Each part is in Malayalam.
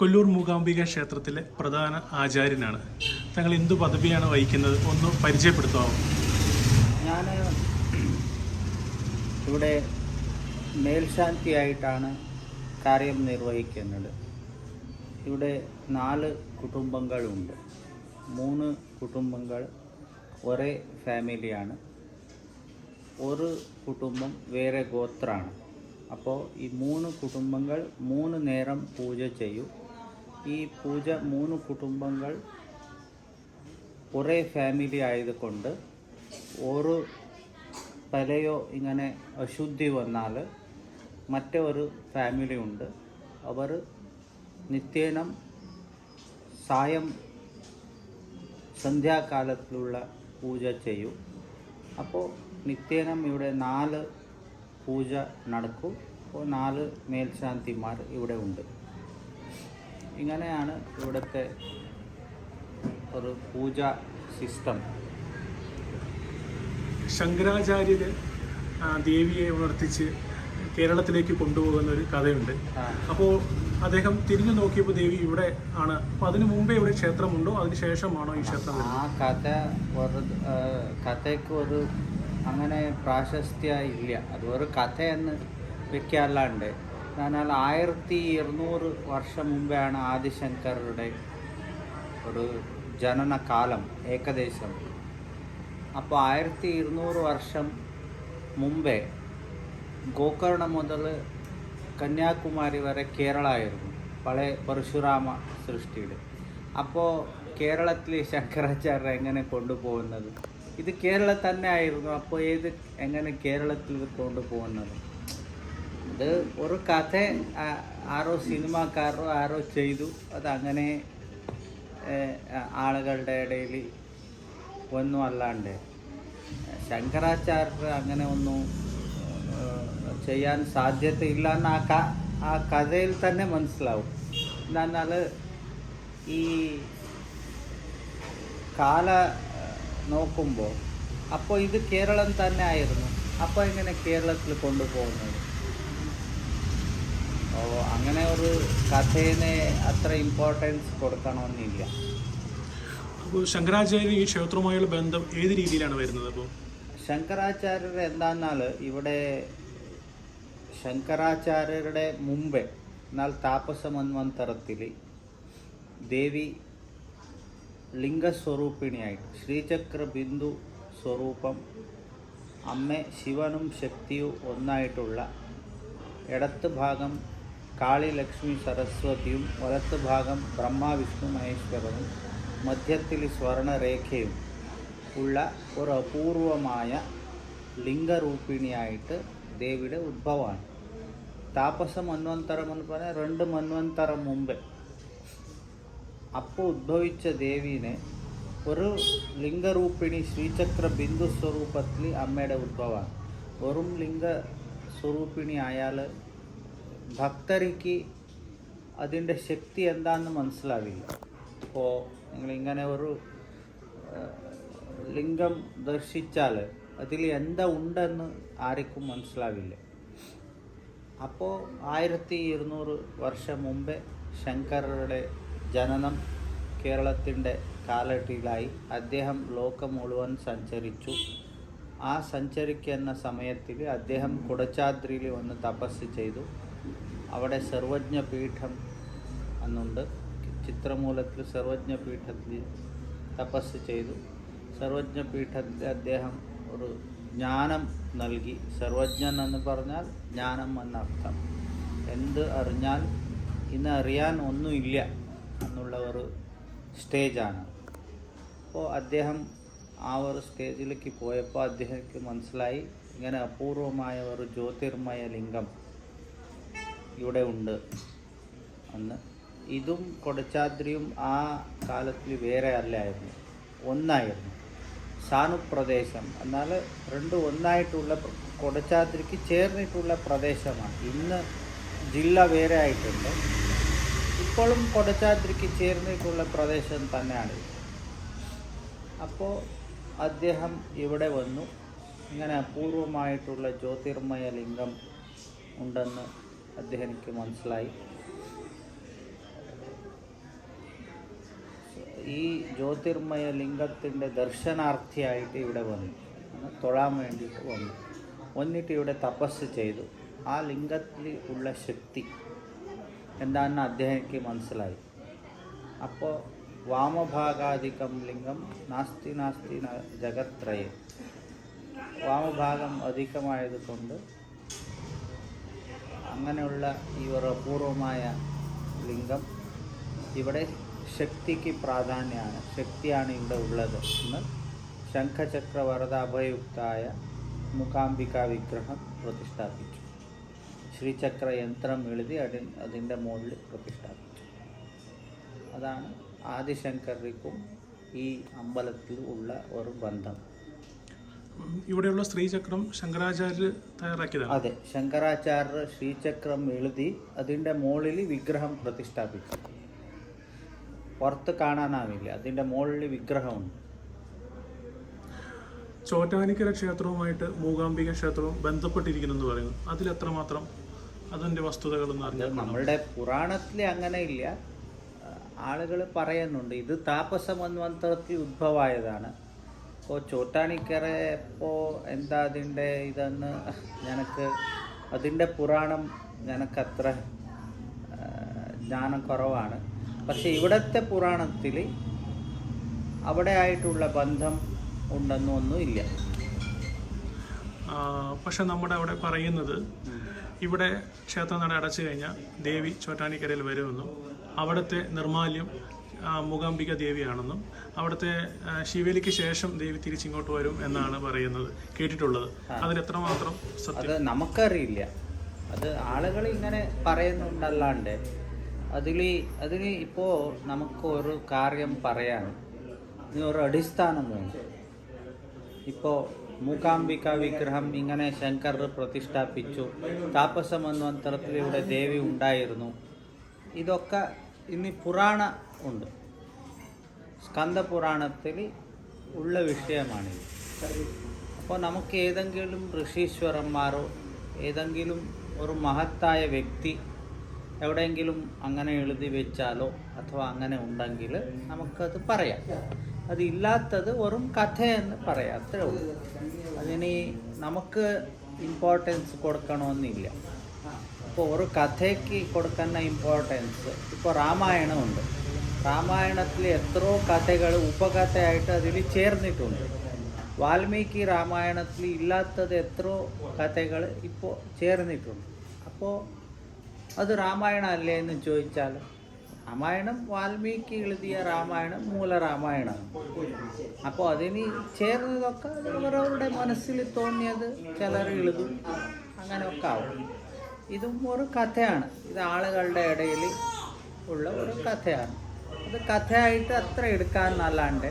കൊല്ലൂർ മൂകാംബിക ക്ഷേത്രത്തിലെ പ്രധാന ആചാര്യനാണ്. തങ്ങൾ എന്തു പദവിയാണ് വഹിക്കുന്നത്? ഒന്ന് പരിചയപ്പെടുത്താമോ ഞാൻ ഇവിടെ മേൽശാന്തിയായിട്ടാണ് കാര്യം നിർവഹിക്കുന്നത്. ഇവിടെ നാല് കുടുംബങ്ങളുണ്ട്. മൂന്ന് കുടുംബങ്ങൾ ഒരേ ഫാമിലിയാണ്. ഒരു കുടുംബം വേറെ ഗോത്രാണ് അപ്പോൾ ഈ മൂന്ന് കുടുംബങ്ങൾ മൂന്ന് നേരം പൂജ ചെയ്യും. ഈ പൂജ മൂന്ന് കുടുംബങ്ങൾ ഒരേ ഫാമിലി ആയതുകൊണ്ട് ഒരു തലയോ ഇങ്ങനെ അശുദ്ധി വന്നാൽ മറ്റൊരു ഫാമിലി ഉണ്ട്. അവർ നിത്യേനം സായം സന്ധ്യാകാലത്തിലുള്ള പൂജ ചെയ്യും. അപ്പോൾ നിത്യേനം ഇവിടെ നാല് പൂജ നടക്കും. അപ്പോൾ നാല് മേൽശാന്തിമാർ ഇവിടെ ഉണ്ട്. ഇങ്ങനെയാണ് ഇവിടുത്തെ ഒരു പൂജ സിസ്റ്റം ശങ്കരാചാര്യര് ദേവിയെ ഉണർത്തിച്ച് കേരളത്തിലേക്ക് കൊണ്ടുപോകുന്ന ഒരു കഥയുണ്ട്. അപ്പോൾ അദ്ദേഹം തിരിഞ്ഞു നോക്കിയപ്പോൾ ദേവി ഇവിടെ ആണ്. അപ്പോൾ അതിനു മുമ്പേ ഇവിടെ ക്ഷേത്രമുണ്ടോ? അതിന് ശേഷമാണോ ഈ ക്ഷേത്രം ആ കഥ ഒരു കഥയ്ക്ക് ഒരു അങ്ങനെ പ്രാശസ്ത്യ ഇല്ല. അത് ഒരു കഥയെന്ന് വെക്കാല്ലാണ്ട് എന്നാൽ ആയിരത്തി ഇരുന്നൂറ് വർഷം മുമ്പെയാണ് ആദിശങ്കരുടെ ഒരു ജനനകാലം ഏകദേശം. അപ്പോൾ ആയിരത്തി ഇരുന്നൂറ് വർഷം മുമ്പേ ഗോകർണ മുതൽ കന്യാകുമാരി വരെ കേരളമായിരുന്നു പഴയ പരശുരാമ സൃഷ്ടിയിൽ അപ്പോൾ കേരളത്തിൽ ശങ്കരാചാര്യ എങ്ങനെ കൊണ്ടുപോകുന്നത്? ഇത് കേരളം തന്നെ ആയിരുന്നു അപ്പോൾ ഏത് എങ്ങനെ കേരളത്തിൽ കൊണ്ടുപോകുന്നത്? ഇത് ഒരു കഥ ആരോ സിനിമാക്കാരോ ആരോ ചെയ്തു. അതങ്ങനെ ആളുകളുടെ ഇടയിൽ ഒന്നും അല്ലാണ്ട്. ശങ്കരാചാര്യർ അങ്ങനെ ഒന്നും ചെയ്യാൻ സാധ്യതയില്ല എന്ന് ആ ക ആ കഥയിൽ തന്നെ മനസ്സിലാവും. എന്നാൽ ഈ കാല നോക്കുമ്പോൾ അപ്പോൾ ഇത് കേരളം തന്നെ ആയിരുന്നു. അപ്പോൾ എങ്ങനെ കേരളത്തിൽ കൊണ്ടുപോകുന്നത്? ഓ അങ്ങനെ ഒരു കഥേനെ അത്ര ഇമ്പോർട്ടൻസ് കൊടുക്കണമെന്നില്ല. അപ്പോൾ ശങ്കരാചാര്യ ഈ ക്ഷേത്രവുമായുള്ള ബന്ധം ഏത് രീതിയിലാണ് വരുന്നത് അപ്പോൾ? ശങ്കരാചാര്യർ എന്താന്നാൽ ഇവിടെ ശങ്കരാചാര്യരുടെ മുമ്പേ എന്നാൽ താപസ മന്വന്തരത്തിൽ ദേവി ലിംഗസ്വരൂപിണിയായിട്ട് ശ്രീചക്ര ബിന്ദു സ്വരൂപം അമ്മ ശിവനും ശക്തിയും ഒന്നായിട്ടുള്ള ഇടത്ത് ഭാഗം കാളി ലക്ഷ്മി സരസ്വതിയും വലത്ത് ഭാഗം ബ്രഹ്മ വിഷ്ണു മഹേശ്വരനും മധ്യത്തിൽ സ്വർണരേഖയും ഉള്ള ഒരു അപൂർവമായ ലിംഗരൂപിണിയായിട്ട് ദേവിയുടെ ഉദ്ഭവമാണ് താപസ മന്വന്തരം എന്ന് പറഞ്ഞാൽ രണ്ട് മന്വന്തരം മുമ്പേ. അപ്പോൾ ഉദ്ഭവിച്ച ദേവീനെ ഒരു ലിംഗരൂപിണി ശ്രീചക്ര ബിന്ദു സ്വരൂപത്തിൽ അമ്മയുടെ ഉദ്ഭവമാണ് വെറും ലിംഗ സ്വരൂപിണി ആയാൽ ഭക്തർക്ക് അതിന്റെ ശക്തി എന്താണെന്ന് മനസ്സിലാവില്ല. അപ്പോൾ നിങ്ങളിങ്ങനെ ഒരു ലിംഗം ദർശിച്ചാൽ അതിൽ എന്താ ഉണ്ടെന്ന് ആർക്കും മനസ്സിലാവില്ല. അപ്പോൾ ആയിരത്തി ഇരുന്നൂറ് വർഷം മുമ്പേ ശങ്കരരുടെ ജനനം കേരളത്തിന്റെ കാലട്ടിലായി അദ്ദേഹം ലോകം മുഴുവൻ സഞ്ചരിച്ചു. ആ സഞ്ചരിക്കുന്ന സമയത്തിൽ അദ്ദേഹം കുടച്ചാദ്രിയിൽ വന്ന് തപസ് ചെയ്തു. അവിടെ സർവജ്ഞപീഠം എന്നുണ്ട്. ചിത്രമൂലത്തിൽ സർവജ്ഞപീഠത്തിൽ തപസ് ചെയ്തു. സർവജ്ഞ പീഠത്തിൽ അദ്ദേഹം ഒരു ജ്ഞാനം നൽകി. സർവജ്ഞൻ എന്ന് പറഞ്ഞാൽ ജ്ഞാനം എന്നർത്ഥം. എന്ത് അറിഞ്ഞാൽ ഇന്ന് അറിയാൻ ഒന്നുമില്ല എന്നുള്ള ഒരു സ്റ്റേജാണ്. അപ്പോൾ അദ്ദേഹം ആ ഒരു സ്റ്റേജിലേക്ക് പോയപ്പോൾ അദ്ദേഹത്തിന് മനസ്സിലായി. ഇങ്ങനെ അപൂർവമായ ഒരു ജ്യോതിർമയ ലിംഗം ഇവിടെ ഉണ്ട്. അന്ന് ഇതും കൊടച്ചാദ്രിയും ആ കാലത്തിൽ വേറെ അല്ലായിരുന്നു. ഒന്നായിരുന്നു. സാനുപ്രദേശം എന്നാൽ രണ്ടും ഒന്നായിട്ടുള്ള കൊടച്ചാദ്രിക്ക് ചേർന്നിട്ടുള്ള പ്രദേശമാണ്. ഇന്ന് ജില്ല വേറെ ആയിട്ടുണ്ട്. ഇപ്പോഴും കൊടച്ചാദ്രിക്ക് ചേർന്നിട്ടുള്ള പ്രദേശം തന്നെയാണ്. അപ്പോൾ അദ്ദേഹം ഇവിടെ വന്നു. ഇങ്ങനെ അപൂർവമായിട്ടുള്ള ജ്യോതിർമയ ലിംഗം ഉണ്ടെന്ന് അദ്ദേഹത്തിന് മനസ്സിലായി. ഈ ജ്യോതിർമയ ലിംഗത്തിന്റെ ദർശനാർത്ഥിയായിട്ട് ഇവിടെ വന്നു. തൊഴാൻ വേണ്ടിയിട്ട് വന്നു. വന്നിട്ട് ഇവിടെ തപസ് ചെയ്തു. ആ ലിംഗത്തിൽ ഉള്ള ശക്തി എന്താണെന്ന് അദ്ദേഹത്തിന് മനസ്സിലായി. അപ്പോൾ വാമഭാഗാധികം ലിംഗം നാസ്തി നാസ്തി ജഗത്രയം. വാമഭാഗം അധികമായതുകൊണ്ട് അങ്ങനെയുള്ള ഒരു അപൂർവമായ ലിംഗം ഇവിടെ ശക്തിക്ക് പ്രാധാന്യമാണ്. ശക്തിയാണ് ഇവിടെ ഉള്ളത് എന്ന് ശംഖചക്രവരത അഭയുക്തായ മുഖാംബിക വിഗ്രഹം പ്രതിഷ്ഠാപിച്ചു. ശ്രീചക്ര യന്ത്രം എഴുതി അതി അതിന്റെ മുകളിൽ പ്രതിഷ്ഠാപിച്ചു. അതാണ് ആദിശങ്കറിക്കും ഈ അമ്പലത്തിൽ ഉള്ള ഒരു ബന്ധം. ഇവിടെയുള്ള സ്ത്രീചക്രം ശങ്കരാചാര്യ തയ്യാറാക്കിയതാണ്. അതെ ശങ്കരാചാര്യ ശ്രീചക്രം എഴുതി അതിന്റെ മുകളിൽ വിഗ്രഹം പ്രതിഷ്ഠാപിച്ചു. പുറത്ത് കാണാനാവില്ല അതിന്റെ മുകളിൽ വിഗ്രഹമുണ്ട്. ചോറ്റാനിക്കര ക്ഷേത്രവുമായിട്ട് മൂകാംബിക ക്ഷേത്രവും ബന്ധപ്പെട്ടിരിക്കുന്നു എന്ന് പറയുന്നു. അതിൽ എത്രമാത്രം അതിന്റെ വസ്തുതകളെന്ന് എന്ന് അറിഞ്ഞാൽ നമ്മളുടെ പുരാണത്തിൽ അങ്ങനെ ഇല്ല. ആളുകൾ പറയുന്നുണ്ട് ഇത് താപസ മന്വന്തരത്തിൽ ഉദ്ഭവമായതാണ് ഇപ്പോൾ ചോട്ടാനിക്കര ഇപ്പോൾ എന്താ അതിന്റെ ഇതെന്ന് ഞനക്ക് അതിന്റെ പുരാണം ഞനക്കത്ര ആ, ജ്ഞാനം കുറവാണ് പക്ഷെ ഇവിടുത്തെ പുരാണത്തിൽ അവിടെ ആയിട്ടുള്ള ബന്ധം ഉണ്ടെന്നൊന്നും ഇല്ല. പക്ഷെ നമ്മുടെ അവിടെ പറയുന്നത് ഇവിടെ ക്ഷേത്രനട അടച്ചു കഴിഞ്ഞാൽ ദേവി ചോറ്റാനിക്കരയിൽ വരുമെന്നും അവിടുത്തെ നിർമാല്യം മൂകാംബിക ദേവിയാണെന്നും അവിടുത്തെ ശിവലിക്ക് ശേഷം ദേവി തിരിച്ചിങ്ങോട്ട് വരും എന്നാണ് പറയുന്നത് കേട്ടിട്ടുള്ളത്. അതിൽ എത്രമാത്രം സത്യം? അത് നമുക്കറിയില്ല. അത് ആളുകൾ ഇങ്ങനെ പറയുന്നുണ്ടല്ലാണ്ട്. അതിൽ അതിൽ ഇപ്പോൾ നമുക്ക് ഒരു കാര്യം പറയാൻ ഒരു അടിസ്ഥാനം വേണം. ഇപ്പോൾ മൂകാംബിക വിഗ്രഹം ഇങ്ങനെ ശങ്കർ പ്രതിഷ്ഠാപിച്ചു. താപസം മന്വന്തരത്തിൽ ഇവിടെ ദേവി ഉണ്ടായിരുന്നു. ഇതൊക്കെ ഇനി പുരാണ ഉണ്ട്. സ്കന്ദപുരാണത്തിൽ ഉള്ള വിഷയമാണിത്. അപ്പോൾ നമുക്ക് ഏതെങ്കിലും ഋഷീശ്വരന്മാരോ ഏതെങ്കിലും ഒരു മഹത്തായ വ്യക്തി എവിടെയെങ്കിലും അങ്ങനെ എഴുതി വെച്ചാലോ അഥവാ അങ്ങനെ ഉണ്ടെങ്കിൽ നമുക്കത് പറയാം. അതില്ലാത്തത് വെറും കഥയെന്ന് പറയാം. അത്രേ ഉള്ളൂ. അതിന് നമുക്ക് ഇമ്പോർട്ടൻസ് കൊടുക്കണമെന്നില്ല. അപ്പോൾ ഒരു കഥയ്ക്ക് കൊടുക്കുന്ന ഇമ്പോർട്ടൻസ് ഇപ്പോൾ രാമായണമുണ്ട്. രാമായണത്തിൽ എത്രയോ കഥകൾ ഉപകഥയായിട്ട് അതിൽ ചേർന്നിട്ടുണ്ട്. വാൽമീകി രാമായണത്തിൽ ഇല്ലാത്തത് എത്രയോ കഥകൾ ഇപ്പോൾ ചേർന്നിട്ടുണ്ട്. അപ്പോൾ അത് രാമായണം അല്ലേ എന്ന് ചോദിച്ചാൽ രാമായണം വാൽമീകി എഴുതിയ രാമായണം മൂല രാമായണം അപ്പോൾ അതിന് ചേർന്നതൊക്കെ അവരവരുടെ മനസ്സിൽ തോന്നിയത് ചിലർ എഴുതും അങ്ങനെയൊക്കെ ആവും. ഇതും ഒരു കഥയാണ്. ഇത് ആളുകളുടെ ഇടയിൽ ഉള്ള ഒരു കഥയാണ്. അത് കഥയായിട്ട് അത്ര എടുക്കാന്നല്ലാണ്ട്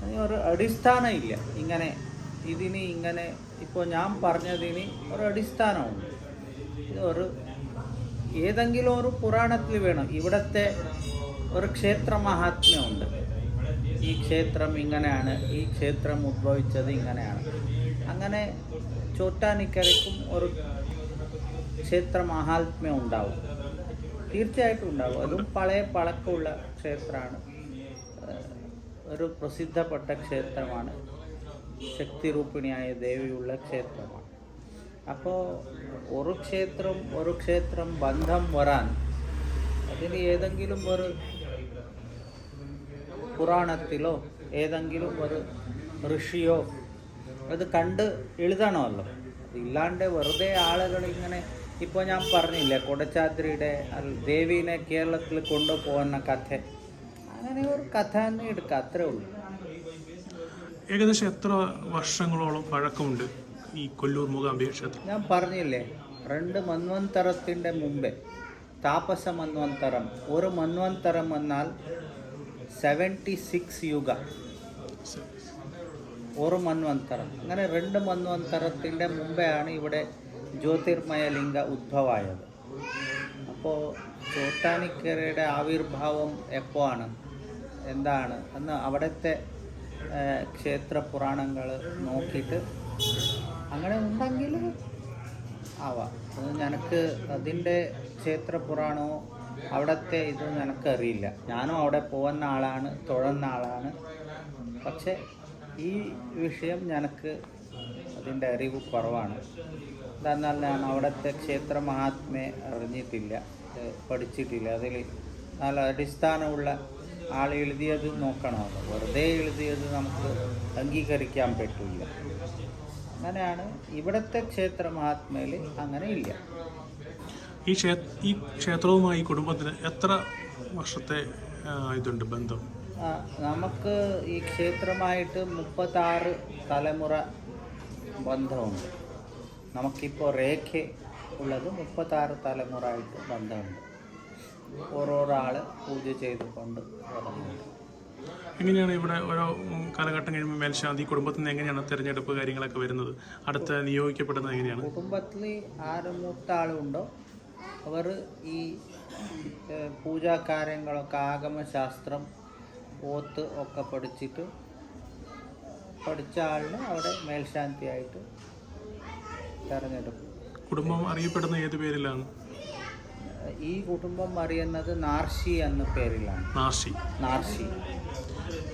അതിന് ഒരു അടിസ്ഥാനം ഇല്ല. ഇങ്ങനെ ഇതിന് ഇങ്ങനെ ഇപ്പോൾ ഞാൻ പറഞ്ഞതിന് ഒരു അടിസ്ഥാനമുണ്ട്. ഇത് ഒരു ഏതെങ്കിലും ഒരു പുരാണത്തിൽ വേണം. ഇവിടുത്തെ ഒരു ക്ഷേത്ര മഹാത്മ്യമുണ്ട്. ഈ ക്ഷേത്രം ഇങ്ങനെയാണ്. ഈ ക്ഷേത്രം ഉദ്ഭവിച്ചത് ഇങ്ങനെയാണ്. അങ്ങനെ ചോറ്റാനിക്കരയ്ക്കും ഒരു ക്ഷേത്ര മഹാത്മ്യം ഉണ്ടാവും തീർച്ചയായിട്ടും ഉണ്ടാവും. അതും പഴയ പഴക്കമുള്ള ക്ഷേത്രമാണ്. ഒരു പ്രസിദ്ധപ്പെട്ട ക്ഷേത്രമാണ്. ശക്തിരൂപിണിയായ ദേവിയുള്ള ക്ഷേത്രമാണ്. അപ്പോൾ ഒരു ക്ഷേത്രം ഒരു ക്ഷേത്രം ബന്ധം വരാൻ അതിന് ഏതെങ്കിലും ഒരു പുരാണത്തിലോ ഏതെങ്കിലും ഒരു ഋഷിയോ അത് കണ്ട് എഴുതണമല്ലോ. അതില്ലാണ്ട് വെറുതെ ആളുകൾ ഇങ്ങനെ ഇപ്പോൾ ഞാൻ പറഞ്ഞില്ലേ കൊടച്ചാദ്രിയുടെ ദേവീനെ കേരളത്തിൽ കൊണ്ടുപോകുന്ന കഥ. അങ്ങനെ ഒരു കഥ തന്നെ എടുക്കുക അത്രേ ഉള്ളൂ. ഏകദേശം എത്ര വർഷങ്ങളോളം പഴക്കമുണ്ട് ഈ കൊല്ലൂർ മൂകാംബിക ക്ഷേത്രം? ഞാൻ പറഞ്ഞില്ലേ രണ്ട് മന്വന്തരത്തിന്റെ മുമ്പേ താപസ മന്വന്തരം. ഒരു മന്വന്തരം എന്നാൽ സെവന്റി സിക്സ് യുഗ ഒരു മന്വന്തരം. അങ്ങനെ രണ്ട് മന്വന്തരത്തിന്റെ മുമ്പെയാണ് ഇവിടെ ജ്യോതിർമയ ലിംഗ ഉദ്ഭവമായത് അപ്പോൾ ചോട്ടാനിക്കരയുടെ ആവിർഭാവം എപ്പോൾ ആണ് എന്താണ്? എന്ന് അവിടുത്തെ ക്ഷേത്ര പുരാണങ്ങൾ നോക്കിയിട്ട് അങ്ങനെ ഉണ്ടെങ്കിൽ ആവാം. അത് ഞനക്ക് അതിന്റെ ക്ഷേത്ര പുരാണമോ അവിടുത്തെ ഇത് എനിക്കറിയില്ല ഞാനും അവിടെ പോകുന്ന ആളാണ് തുഴന്ന ആളാണ്. പക്ഷേ ഈ വിഷയം എനിക്ക് അതിന്റെ അറിവ് കുറവാണ്. ഞാൻ അവിടുത്തെ ക്ഷേത്ര മഹാത്മയെ അറിഞ്ഞിട്ടില്ല. പഠിച്ചിട്ടില്ല. അതിൽ നല്ല അടിസ്ഥാനമുള്ള ആൾ എഴുതിയത് നോക്കണമല്ലോ വെറുതെ എഴുതിയത് നമുക്ക് അംഗീകരിക്കാൻ പറ്റില്ല. അങ്ങനെയാണ്. ഇവിടുത്തെ ക്ഷേത്ര മഹാത്മയിൽ അങ്ങനെ ഇല്ല. ഈ ഈ ക്ഷേത്രവുമായി കുടുംബത്തിന് എത്ര വർഷത്തെ ഇതുണ്ട് ബന്ധം? നമുക്ക് ഈ ക്ഷേത്രമായിട്ട് മുപ്പത്താറ് തലമുറ ബന്ധമുണ്ട്. നമുക്കിപ്പോൾ രേഖ ഉള്ളത് മുപ്പത്താറ് തലമുറ ആയിട്ട് ബന്ധമുണ്ട്. ഓരോരാൾ പൂജ ചെയ്തുകൊണ്ട് വരുന്നുണ്ട് എങ്ങനെയാണ് ഇവിടെ ഓരോ കാലഘട്ടം കഴിയുമ്പോൾ മേൽശാന്തി കുടുംബത്തിൽ നിന്ന് എങ്ങനെയാണ് തിരഞ്ഞെടുപ്പ് കാര്യങ്ങളൊക്കെ വരുന്നത്? അടുത്ത നിയോഗിക്കപ്പെടുന്നത് എങ്ങനെയാണ്? കുടുംബത്തിൽ ആറ് മൂത്ത ആളുണ്ടോ അവർ ഈ പൂജാ കാര്യങ്ങളൊക്കെ ആഗമശാസ്ത്രം ഓത്ത് ഒക്കെ പഠിച്ചിട്ട് പഠിച്ച ആളിനെ അവിടെ മേൽശാന്തിയായിട്ട് തെരഞ്ഞെടുക്കും. കുടുംബം അറിയപ്പെടുന്ന ഏത് പേരിലാണ്? ഈ കുടുംബം അറിയുന്നത് നാർഷി എന്ന പേരിലാണ്. നാർഷി. നാർഷി.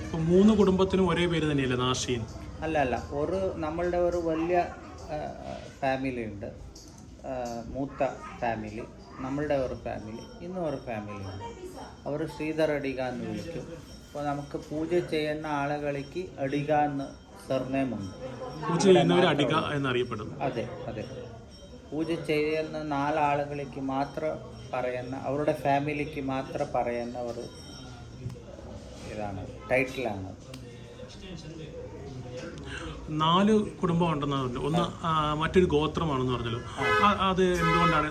ഇപ്പം മൂന്ന് കുടുംബത്തിനും ഒരേ പേര് തന്നെയല്ലേ നാർഷി അല്ല അല്ല. ഒരു നമ്മളുടെ ഒരു വലിയ ഫാമിലി ഉണ്ട്. മൂത്ത ഫാമിലി നമ്മളുടെ ഒരു ഫാമിലി ഇന്നും ഒരു ഫാമിലി ഉണ്ട് അവർ ശ്രീധർ അടിക എന്ന് വിളിക്കും. അപ്പോൾ നമുക്ക് പൂജ ചെയ്യുന്ന ആളുകളിക്ക് അടിക എന്ന് സർനെയിം ഉണ്ട് പൂജ ചെയ്യുന്നവർ അടിക എന്നറിയപ്പെടുന്നു അതെ അതെ. പൂജ ചെയ്യുന്ന നാലാളുകളിലേക്ക് മാത്രം പറയുന്ന അവരുടെ ഫാമിലിക്ക് മാത്രം പറയുന്ന ഒരു ഇതാണ് ടൈറ്റിലാണ്. നാല് കുടുംബം ഉണ്ടെന്നാണ് ഒന്ന് മറ്റൊരു ഗോത്രമാണെന്ന് പറഞ്ഞല്ലോ. അത് എന്തുകൊണ്ടാണ്?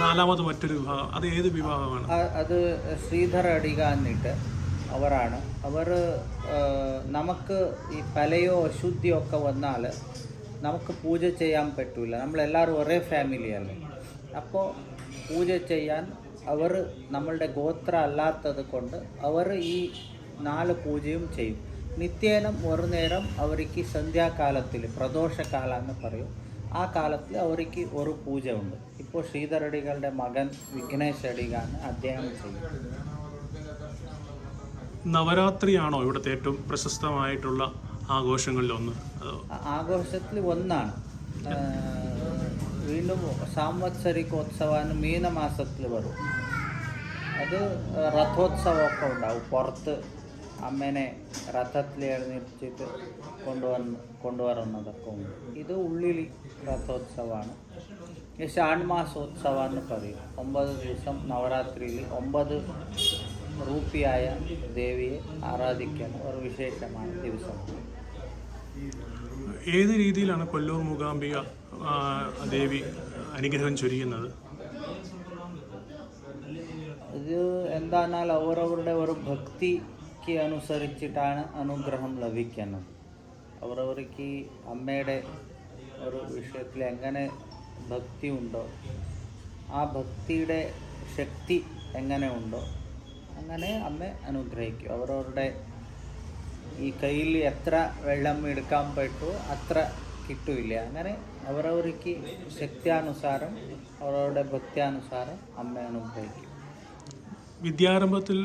നാലാമത് മറ്റൊരു വിഭാഗം അത് ഏത് വിഭാഗമാണ് അത് ശ്രീധർ അടിക എന്നിട്ട് അവരാണ്. അവർ നമുക്ക് ഈ പലയോ അശുദ്ധിയോ ഒക്കെ വന്നാൽ നമുക്ക് പൂജ ചെയ്യാൻ പറ്റില്ല നമ്മളെല്ലാവരും ഒരേ ഫാമിലിയല്ലേ അപ്പോൾ പൂജ ചെയ്യാൻ അവർ നമ്മളുടെ ഗോത്ര അല്ലാത്തത് കൊണ്ട് അവർ ഈ നാല് പൂജയും ചെയ്യും. നിത്യേനം ഒരു നേരം അവർക്ക് സന്ധ്യാകാലത്തിൽ പ്രദോഷകാലം എന്ന് പറയും. ആ കാലത്തിൽ അവർക്ക് ഒരു പൂജ ഉണ്ട് ഇപ്പോൾ ശ്രീധരടികളുടെ മകൻ വിഘ്നേഷ് അടികാണ് അദ്ദേഹം ചെയ്യും. നവരാത്രിയാണോ ഇവിടുത്തെ ഏറ്റവും പ്രശസ്തമായിട്ടുള്ള ആഘോഷങ്ങളിൽ ഒന്ന്? ആഘോഷത്തിൽ ഒന്നാണ്. വീണ്ടും സാംവത്സരികോത്സവം മീനമാസത്തിൽ വരും. അത് രഥോത്സവമൊക്കെ ഉണ്ടാവും. പുറത്ത് അമ്മേനെ രഥത്തിൽ എഴുന്നേറ്റിച്ചിട്ട് കൊണ്ടുവന്ന് കൊണ്ടുവരുന്നതൊക്കെ ഉണ്ട്. ഇത് ഉള്ളിലി രഥോത്സവമാണ്. ഈ ഷാൺമാസോത്സവം പറയും. ഒമ്പത് ദിവസം നവരാത്രിയിൽ ഒമ്പത് റൂപ്പിയായ ദേവിയെ ആരാധിക്കുന്ന ഒരു വിശേഷമായ ദിവസമാണ് ഏത് രീതിയിലാണ് കൊല്ലൂർ മൂകാംബിക ദേവി അനുഗ്രഹം ചൊരിയുന്നത്? ഇത് എന്താന്നാൽ അവരവരുടെ ഒരു ഭക്തിക്ക് അനുസരിച്ചിട്ടാണ് അനുഗ്രഹം ലഭിക്കുന്നത്. അവരവർക്ക് അമ്മയുടെ ഒരു വിഷയത്തിൽ എങ്ങനെ ഭക്തി ഉണ്ടോ ആ ഭക്തിയുടെ ശക്തി എങ്ങനെ ഉണ്ടോ അങ്ങനെ അമ്മ അനുഗ്രഹിക്കും. അവരവരുടെ ഈ കയ്യിൽ എത്ര വെള്ളം എടുക്കാൻ പറ്റുമോ അത്ര കിട്ടൂല അങ്ങനെ അവരവർക്ക് ശക്തിയാനുസാരം അവരവരുടെ ഭക്തിയാനുസാരം അമ്മ അനുഗ്രഹിക്കും. വിദ്യാരംഭത്തിൽ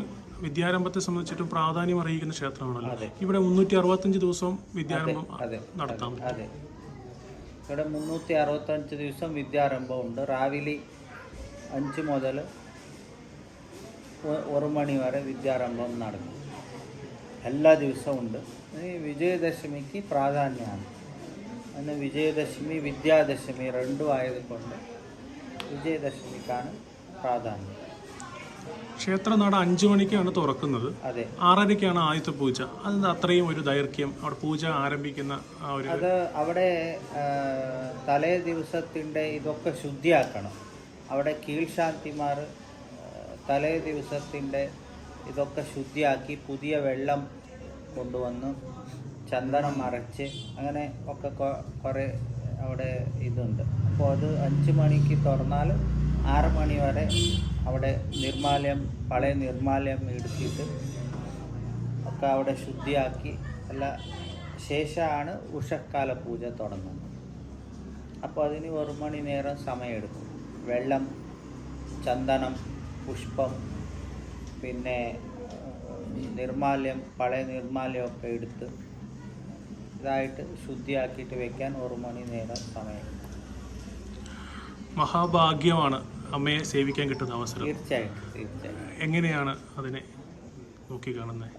വിദ്യാരംഭത്തെ സംബന്ധിച്ചിട്ടും പ്രാധാന്യം അറിയിക്കുന്ന ക്ഷേത്രമാണല്ലോ. ഇവിടെ മുന്നൂറ്റി അറുപത്തഞ്ച് ദിവസം വിദ്യാരംഭം അതെ നടത്താം അതെ ഇവിടെ മുന്നൂറ്റി അറുപത്തഞ്ച് ദിവസം വിദ്യാരംഭമുണ്ട്. രാവിലെ അഞ്ച് മുതൽ ഒരു മണി വരെ വിദ്യാരംഭം നടക്കും. എല്ലാ ദിവസവും ഉണ്ട്. വിജയദശമിക്ക് പ്രാധാന്യമാണ്. അന്ന് വിജയദശമി വിദ്യാദശമി രണ്ടും ആയതുകൊണ്ട് വിജയദശമിക്കാണ് പ്രാധാന്യം. ക്ഷേത്രനട അഞ്ചു മണിക്കാണ് തുറക്കുന്നത്. അതെ. ആറരയ്ക്കാണ് ആദ്യത്തെ പൂജ. അത് അത്രയും ഒരു ദൈർഘ്യം അവിടെ പൂജ ആരംഭിക്കുന്ന ആ ഒരു അത് അവിടെ തലേ ദിവസത്തിന്റെ ഇതൊക്കെ ശുദ്ധിയാക്കണം. അവിടെ കീഴ്ശാന്തിമാർ തലേ ദിവസത്തിന്റെ ഇതൊക്കെ ശുദ്ധിയാക്കി പുതിയ വെള്ളം കൊണ്ടുവന്ന് ചന്ദനം മറച്ച് അങ്ങനെ ഒക്കെ കുറേ അവിടെ ഇതുണ്ട്. അപ്പോൾ അത് അഞ്ച് മണിക്ക് തുറന്നാൽ ആറ് മണി വരെ അവിടെ നിർമാലയം പഴയ നിർമാലയം എടുത്തിട്ട് ഒക്കെ അവിടെ ശുദ്ധിയാക്കി അല്ല ശേഷമാണ് ഉഷക്കാല പൂജ തുടങ്ങുന്നത്. അപ്പോൾ അതിന് ഒരു മണി നേരം സമയമെടുക്കും. വെള്ളം ചന്ദനം പുഷ്പം പിന്നെ നിർമാല്യം പഴയ നിർമാല്യമൊക്കെ എടുത്ത് ഇതായിട്ട് ശുദ്ധിയാക്കിയിട്ട് വെക്കാൻ ഒരു മണി നേരം സമയം. മഹാഭാഗ്യമാണ് അമ്മയെ സേവിക്കാൻ കിട്ടുന്ന അവസരം. തീർച്ചയായിട്ടും തീർച്ചയായിട്ടും. എങ്ങനെയാണ് അതിനെ നോക്കി കാണുന്നത്?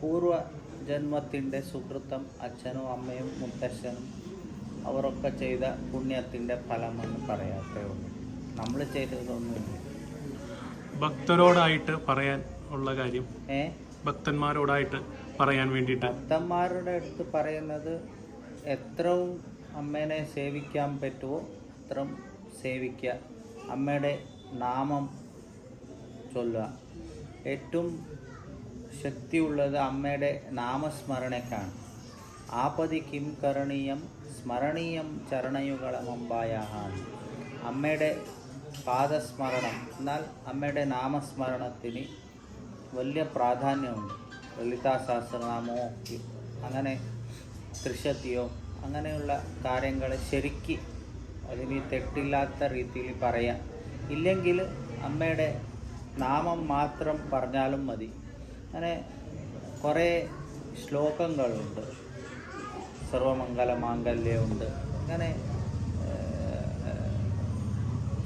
പൂർവ ജന്മത്തിന്റെ സുഹൃത്തം അച്ഛനും അമ്മയും മുത്തശ്ശനും അവരൊക്കെ ചെയ്ത പുണ്യത്തിന്റെ ഫലമെന്ന് പറയാത്തേ ഉള്ളൂ. നമ്മൾ ചെയ്തതൊന്നുമില്ല. ഭക്തരോടായിട്ട് പറയാൻ ഉള്ള കാര്യം. ഭക്തന്മാരോടായിട്ട് പറയാൻ വേണ്ടിയിട്ട്. ഭക്തന്മാരുടെ അടുത്ത് പറയുന്നത് എത്രയും അമ്മേനെ സേവിക്കാൻ പറ്റുമോ അത്രയും സേവിക്കുക. അമ്മയുടെ നാമം ചൊല്ലുക. ഏറ്റവും ശക്തിയുള്ളത് അമ്മയുടെ നാമസ്മരണക്കാണ് ആപതി കിം കരണീയം സ്മരണീയം ചരണയുകളമ്പായ അമ്മയുടെ പാദസ്മരണം. എന്നാൽ അമ്മയുടെ നാമസ്മരണത്തിന് വലിയ പ്രാധാന്യമുണ്ട്. ലളിതാ സഹസ്രനാമോ അങ്ങനെ ത്രിശക്തിയോ അങ്ങനെയുള്ള കാര്യങ്ങൾ ശരിക്ക് അതിന് തെറ്റില്ലാത്ത രീതിയിൽ പറയാം. ഇല്ലെങ്കിൽ അമ്മയുടെ നാമം മാത്രം പറഞ്ഞാലും മതി. അങ്ങനെ കുറേ ശ്ലോകങ്ങളുണ്ട്. സർവമംഗല മാംഗല്യമുണ്ട് അങ്ങനെ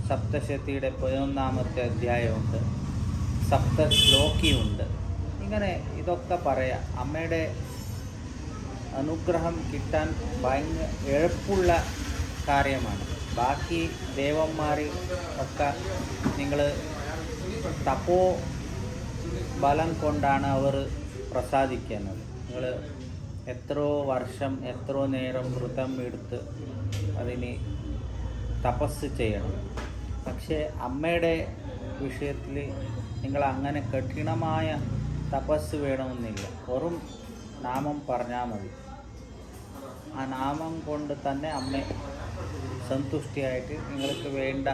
സപ്തശതിയുടെ പതിനൊന്നാമത്തെ അധ്യായമുണ്ട്. സപ്ത ശ്ലോകിയുണ്ട് ഇങ്ങനെ ഇതൊക്കെ പറയാം. അമ്മയുടെ അനുഗ്രഹം കിട്ടാൻ ഭയങ്കര എളുപ്പമുള്ള കാര്യമാണ്. ബാക്കി ദേവന്മാർ ഒക്കെ നിങ്ങൾ തപോ ബലം കൊണ്ടാണ് അവർ പ്രസാദിക്കുന്നത്. നിങ്ങൾ എത്രയോ വർഷം എത്രയോ നേരം വ്രതം എടുത്ത് അതിന് തപസ് ചെയ്യണം. പക്ഷേ അമ്മയുടെ വിഷയത്തിൽ നിങ്ങൾ അങ്ങനെ കഠിനമായ തപസ് വേണമെന്നില്ല. വെറും നാമം പറഞ്ഞാൽ മതി. ആ നാമം കൊണ്ട് തന്നെ അമ്മ സന്തുഷ്ടിയായിട്ട് നിങ്ങൾക്ക് വേണ്ട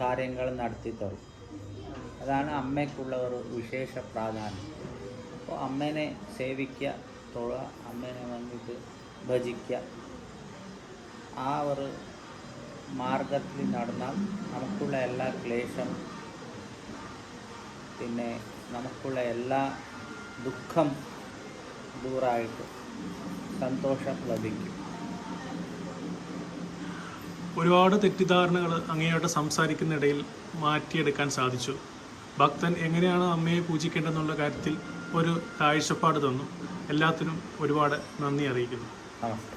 കാര്യങ്ങൾ നടത്തി തരും. അതാണ് അമ്മയ്ക്കുള്ള ഒരു വിശേഷ പ്രാധാന്യം. അപ്പോൾ അമ്മേനെ സേവിക്കുക തൊഴ അമ്മേനെ വന്നിട്ട് ഭജിക്കുക. ആ ഒരു മാർഗത്തിൽ നടന്നാൽ നമുക്കുള്ള എല്ലാ ക്ലേശം പിന്നെ നമുക്കുള്ള എല്ലാ ദുഃഖം ദൂറായിട്ട് സന്തോഷം ലഭിക്കും. ഒരുപാട് തെറ്റിദ്ധാരണകൾ അങ്ങേയോട്ട് സംസാരിക്കുന്നിടയിൽ മാറ്റിയെടുക്കാൻ സാധിച്ചു. ഭക്തൻ എങ്ങനെയാണ് അമ്മയെ പൂജിക്കേണ്ടതെന്നുള്ള കാര്യത്തിൽ ഒരു കാഴ്ചപ്പാട് തന്നു. എല്ലാത്തിനും ഒരുപാട് നന്ദി അറിയിക്കുന്നു. നമസ്കാരം.